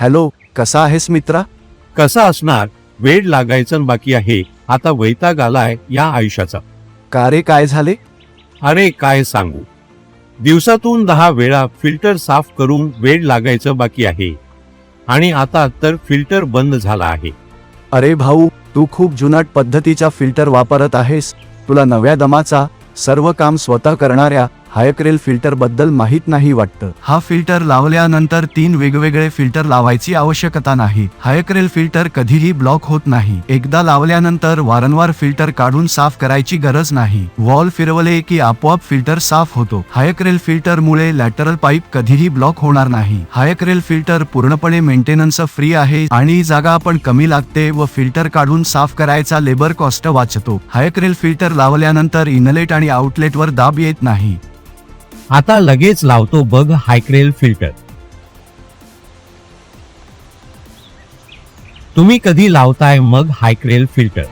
Hello कसा आहेस मित्रा? कसा असणार? वेळ लागायचं बाकी आहे. आता वैताग आलाय या आयुष्याचा. का रे काय झाले? अरे काय सांगू? दिवसातून दहा वेळा फिल्टर साफ करून वेळ लागायचं बाकी आहे. आणि आता तर फिल्टर बंद झाला आहे. अरे भाऊ तू खूप जुनाट पद्धतीचा फिल्टर वापरत आहेस. तुला नव्या दमाचा सर्व काम स्वतः करणाऱ्या हायक्रेल फिल्टरबद्दल माहीत नाही वाटतं. हा फिल्टर लावल्यानंतर तीन वेगवेगळे फिल्टर लावायची आवश्यकता नाही. हायक्रेल फिल्टर कधीही ब्लॉक होत नाही. एकदा लावल्यानंतर वारंवार फिल्टर काढून साफ करायची गरज नाही. वॉल फिरवले की आपोआप फिल्टर साफ होतो. हायक्रेल फिल्टर मुळे लॅटरल पाईप कधीही ब्लॉक होणार नाही. हायक्रेल फिल्टर पूर्णपणे मेंटेनन्स फ्री आहे आणि जागा पण कमी लागते व फिल्टर काढून साफ करायचा लेबर कॉस्ट वाचतो. हायक्रेल फिल्टर लावल्यानंतर इनलेट आणि आउटलेट वर दाब येत नाही. आता लगेच लावतो बघ हायक्रेल फिल्टर. तुम्ही कधी लावताय मग हायक्रेल फिल्टर?